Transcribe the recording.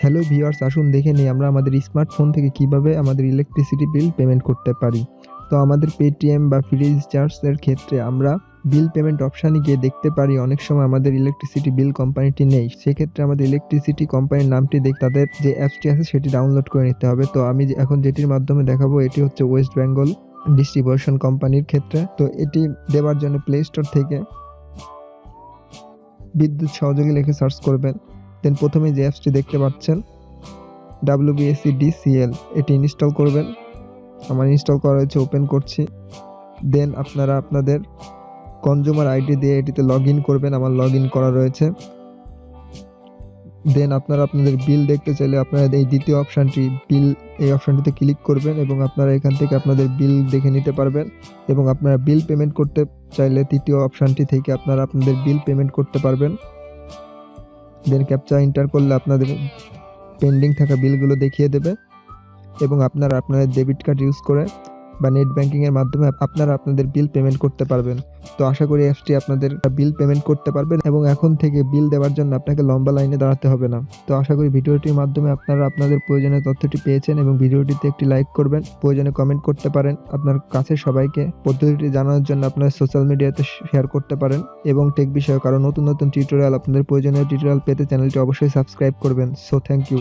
Hello viewers আসুন দেখে নিই আমরা আমাদের স্মার্টফোন থেকে কীভাবে আমাদের ইলেকট্রিসিটি বিল পেমেন্ট করতে পারি। তো আমাদের পেটিএম বা ফ্রি রিচার্জের ক্ষেত্রে আমরা বিল পেমেন্ট অপশানে গিয়ে দেখতে পারি, অনেক সময় আমাদের ইলেকট্রিসিটি বিল কোম্পানিটি নেই। সেক্ষেত্রে আমাদের ইলেকট্রিসিটি কোম্পানির নামটি দেখ, তাদের যে অ্যাপসটি আছে সেটি ডাউনলোড করে নিতে হবে। তো আমি এখন যেটির মাধ্যমে দেখাবো, এটি হচ্ছে ওয়েস্ট বেঙ্গল ডিস্ট্রিবিউশন কোম্পানির ক্ষেত্রে। তো এটি দেওয়ার জন্য প্লে স্টোর থেকে বিদ্যুৎ সহযোগী লিখে সার্চ করবেন। দেন প্রথমে যে অ্যাপসটি দেখতে পাচ্ছেন ডাব্লিউবিএসসি ডিসিএল এটি ইনস্টল করবেন। আমার ইনস্টল করা হয়েছে ওপেন করছি। দেন আপনারা আপনাদের কনজিউমার আইডি দিয়ে এটিতে লগ করবেন, আমার লগ করা রয়েছে। দেন আপনারা আপনাদের বিল দেখতে চাইলে আপনারা এই দ্বিতীয় অপশানটি বিল এই অপশানটিতে ক্লিক করবেন এবং আপনারা এখান থেকে আপনাদের বিল দেখে নিতে পারবেন এবং আপনারা বিল পেমেন্ট করতে চাইলে তৃতীয় অপশানটি থেকে আপনারা আপনাদের বিল পেমেন্ট করতে পারবেন। দেন ক্যাপচা এন্টার করলে আপনাদের পেন্ডিং থাকা বিলগুলো দেখিয়ে দেবে এবং আপনারা আপনাদের ডেবিট কার্ড ইউজ করে বা নেট ব্যাংকিং এর মাধ্যমে আপনারা আপনাদের বিল পেমেন্ট করতে পারবেন। তো আশা করি অ্যাপসটি আপনাদের বিল পেমেন্ট করতে পারবেন এবং এখন থেকে বিল দেওয়ার জন্য আপনাকে লম্বা লাইনে দাঁড়াতে হবে না। তো আশা করি ভিডিওটির মাধ্যমে আপনারা আপনাদের প্রয়োজনীয় তথ্যটি পেয়েছেন এবং ভিডিওটিতে একটি লাইক করবেন, প্রয়োজনে কমেন্ট করতে পারেন। আপনার কাছে সবাইকে পদ্ধতিটি জানানোর জন্য আপনার সোশ্যাল মিডিয়াতে শেয়ার করতে পারেন এবং টেক বিষয়ে কারও নতুন নতুন টিউটোরিয়াল আপনাদের প্রয়োজনীয় টিউটোরিয়াল পেতে চ্যানেলটি অবশ্যই সাবস্ক্রাইব করবেন। So thank you